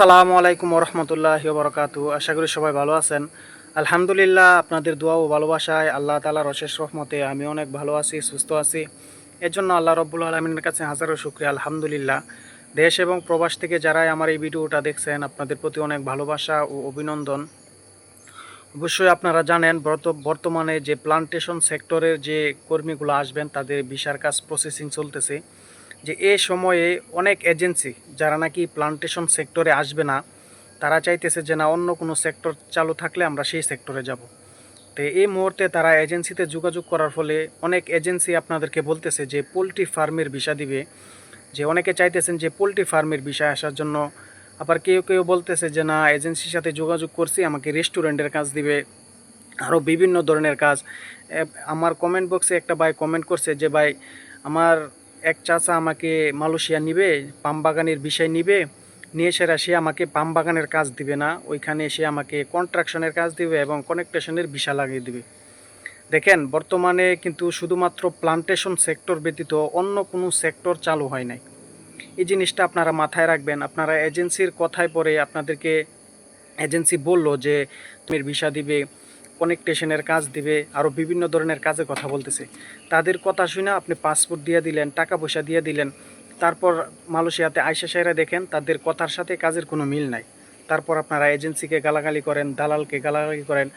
আসসালামু আলাইকুম রহমতুল্লাহ বরকাতু আশা করি সবাই ভালো আছেন। আলহামদুলিল্লাহ আপনাদের দোয়া ও ভালোবাসায় আল্লাহ তালার অশেষ রহমতে আমি অনেক ভালো আছি, সুস্থ আছি। এর জন্য আল্লাহ রব্বুল আলমিনের কাছে হাজারো শুক্রিয়া, আলহামদুলিল্লাহ। দেশ এবং প্রবাস থেকে যারাই আমার এই ভিডিওটা দেখছেন, আপনাদের প্রতি অনেক ভালোবাসা ও অভিনন্দন। অবশ্যই আপনারা জানেন, বর্ত- বর্তমানে যে প্লান্টেশন সেক্টরের যে কর্মীগুলো আসবেন, তাদের ভিসার কাজ প্রসেসিং চলতেছে। যে এ সময়ে অনেক এজেন্সি যারা নাকি প্লান্টেশন সেক্টরে আসবে না, তারা চাইতেছে যে না, অন্য কোনো সেক্টর চালু থাকলে আমরা সেই সেক্টরে যাব। তো এই মুহূর্তে তারা এজেন্সিতে যোগাযোগ করার ফলে অনেক এজেন্সি আপনাদেরকে বলতেছে যে পোলট্রি ফার্মের ভিসা দিবে। যে অনেকে চাইতেছেন যে পোলট্রি ফার্মের বিষয় আসার জন্য। আবার কেউ কেউ বলতেছে যে না, এজেন্সির সাথে যোগাযোগ করছি, আমাকে রেস্টুরেন্টের কাজ দিবে। আরও বিভিন্ন ধরনের কাজ। আমার কমেন্ট বক্সে একটা ভাই কমেন্ট করছে যে, ভাই, আমার এক চাচা আমাকে মালয়েশিয়া নিবে, পাম বাগানের বিষয় নিবে, নিয়ে সেরা সে আমাকে পাম বাগানের কাজ দিবে না, ওইখানে সে আমাকে কন্ট্রাকশনের কাজ দিবে এবং কানেকটেশনের ভিসা লাগিয়ে দিবে। দেখেন, বর্তমানে কিন্তু শুধুমাত্র প্লান্টেশন সেক্টর ব্যতীত অন্য কোনো সেক্টর চালু হয় নাই। এই জিনিসটা আপনারা মাথায় রাখবেন, আপনারা এজেন্সির কথায় পরে আপনাদেরকে এজেন্সি বলল যে, তুমি ভিসা দিবে কানেকটেশনের কাজ দিবে আরও বিভিন্ন ধরনের কাজে কথা বলতেছে। তাদের কথা শুনে আপনি পাসপোর্ট দিয়ে দিলেন, টাকা পয়সা দিয়ে দিলেন, তারপর মালয়েশিয়াতে আইসা সাইরা দেখেন, তাদের কথার সাথে কাজের কোনো মিল নাই। তারপর আপনারা এজেন্সিকে গালাগালি করেন, দালালকে গালাগালি করেন।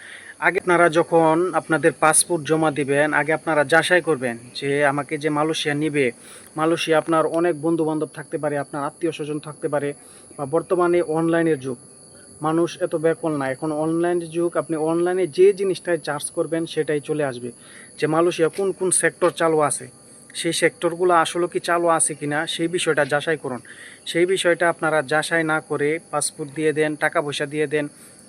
আগে আপনারা যখন আপনাদের পাসপোর্ট জমা দিবেন, আগে আপনারা যাচাই করবেন যে আমাকে যে মালয়েশিয়া নিবে, মালয়েশিয়া আপনার অনেক বন্ধু বান্ধব থাকতে পারে, আপনার আত্মীয় স্বজন থাকতে পারে, বা বর্তমানে অনলাইনের যুগ। মানুষ এত ব্যাকল না। এখন অনলাইন যুগ, আপনি অনলাইনে যে জিনিসটায় চার্জ করবেন, সেটাই চলে আসবে। যে মালয়েশিয়া কোন কোন সেক্টর চালু আছে? সেই সেক্টরগুলো আসলে কি চালু আছে কি না সেই বিষয়টা যাচাই করুন। সেই বিষয়টা আপনারা যাচাই না করে পাসপোর্ট দিয়ে দেন, টাকা পয়সা দিয়ে দেন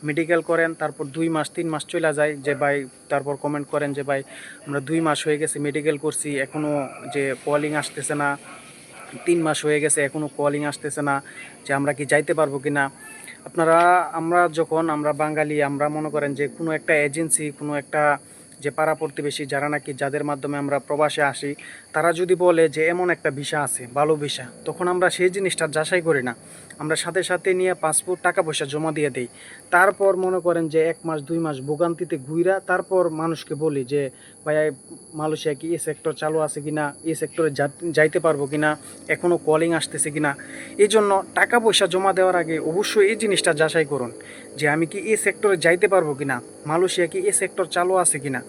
মেডিকেল করেন, তারপর দুই মাস, তিন মাস চলে যায় যে ভাই, তারপর কমেন্ট করেন যে ভাই, আমরা দুই মাস হয়ে গেছে মেডিকেল করছি এখনও যে কলিং আসতেছে না। তিন মাস হয়ে গেছে এখনও কলিং আসতেছে না যে আমরা কি যাইতে পারব কি না আপনারা আমরা যখন আমরা বাঙালি আমরা মনে করেন যে কোনো একটা এজেন্সি কোনো একটা যে পাড়া প্রতিবেশী যারা নাকি যাদের মাধ্যমে আমরা প্রবাসে আসি, তারা যদি বলে যে এমন একটা ভিসা আছে ভালো ভিসা, তখন আমরা সেই জিনিসটা যাচাই করি না। আমরা সাথে সাথে নিয়ে পাসপোর্ট টাকা পয়সা জমা দিয়ে দেই। তারপর মনে করেন যে এক মাস, দুই মাস ভোগান্তিতে ঘুইরা তারপর মানুষকে বলি যে, ভাই মালয়েশিয়া কি এই সেক্টর চালু আছে কি না এই সেক্টরে যাইতে পারব কিনা? এখনও কলিং আসতেছে কিনা? এই জন্য টাকা পয়সা জমা দেওয়ার আগে অবশ্যই এই জিনিসটা যাচাই করুন যে আমি কি এই সেক্টরে যাইতে পারব কি না মালয়েশিয়া কি এই সেক্টর চালু আছে কিনা?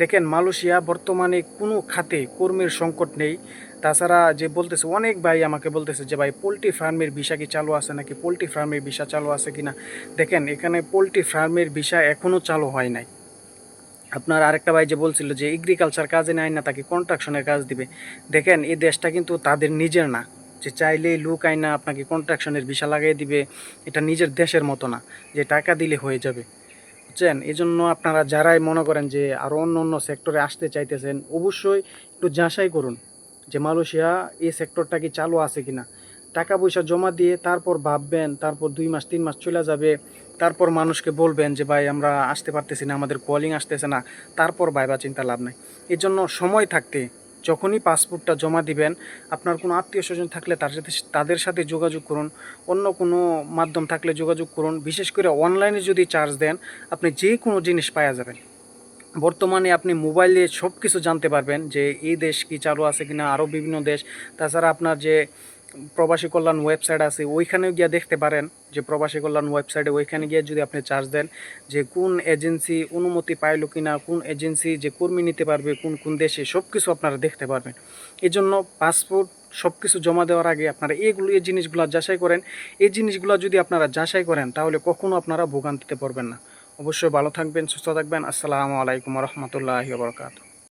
দেখেন, মালয়েশিয়া বর্তমানে কোনো খাতে কর্মীর সংকট নেই। তাছাড়া যে বলতেছে, অনেক ভাই আমাকে বলতেছে যে, ভাই, পোলট্রি ফার্মের ভিসা কি চালু আছে নাকি? পোলট্রি ফার্মের ভিসা চালু আছে কিনা? দেখেন, এখানে পোলট্রি ফার্মের ভিসা এখনও চালু হয় নাই। আপনার আরেকটা ভাই যে বলছিল যে এগ্রিকালচার কাজে নেয় না, তাকে কন্ট্রাকশনের কাজ দিবে। দেখেন, এই দেশটা কিন্তু তাদের নিজের না। যে চাইলেই লুক আইনা আপনাকে কন্ট্রাকশনের ভিসা লাগিয়ে দিবে, এটা নিজের দেশের মতো না, যে টাকা দিলে হয়ে যাবে। বুঝছেন এই জন্য আপনারা যারাই মনে করেন যে আরও অন্য অন্য সেক্টরে আসতে চাইতেছেন, অবশ্যই একটু যাচাই করুন যে মালয়েশিয়া এই সেক্টরটা কি চালু আছে কিনা। টাকা পয়সা জমা দিয়ে তারপর ভাববেন, তারপর দুই মাস, তিন মাস চলে যাবে, তারপর মানুষকে বলবেন যে, ভাই, আমরা আসতে পারতেছি না, আমাদের কলিং আসতেছে না। তারপর ভাইবা চিন্তা লাভ নাই। এর জন্য সময় থাকতে যখনই পাসপোর্টটা জমা দিবেন, আপনার কোনো আত্মীয় স্বজন থাকলে তার সাথে তাদের সাথে যোগাযোগ করুন। অন্য কোনো মাধ্যম থাকলে যোগাযোগ করুন। বিশেষ করে অনলাইনে যদি চার্জ দেন, আপনি যে কোনো জিনিস পাওয়া যাবেন। বর্তমানে আপনি মোবাইলে সব কিছু জানতে পারবেন যে এই দেশ কি চালু আছে কিনা, আরও বিভিন্ন দেশ। তাছাড়া আপনার যে প্রবাসী কল্যাণ ওয়েবসাইট আছে, ওইখানেও গিয়ে দেখতে পারেন যে প্রবাসী কল্যাণ ওয়েবসাইটে ওইখানে গিয়ে যদি আপনি চার্জ দেন যে কোন এজেন্সি অনুমতি পাইলো কিনা, কোন এজেন্সি যে কর্মী নিতে পারবে, কোন কোন দেশে সব কিছু আপনারা দেখতে পারবেন। এই জন্য পাসপোর্ট সব কিছু জমা দেওয়ার আগে আপনারা এইগুলো এই জিনিসগুলো যাচাই করেন। এই জিনিসগুলো যদি আপনারা যাচাই করেন, তাহলে কখনও আপনারা ভোগান্তিতে পড়বেন না। অবশ্যই ভালো থাকবেন, সুস্থ থাকবেন। আসসালামু আলাইকুম রহমতুল্লাহি বরকাত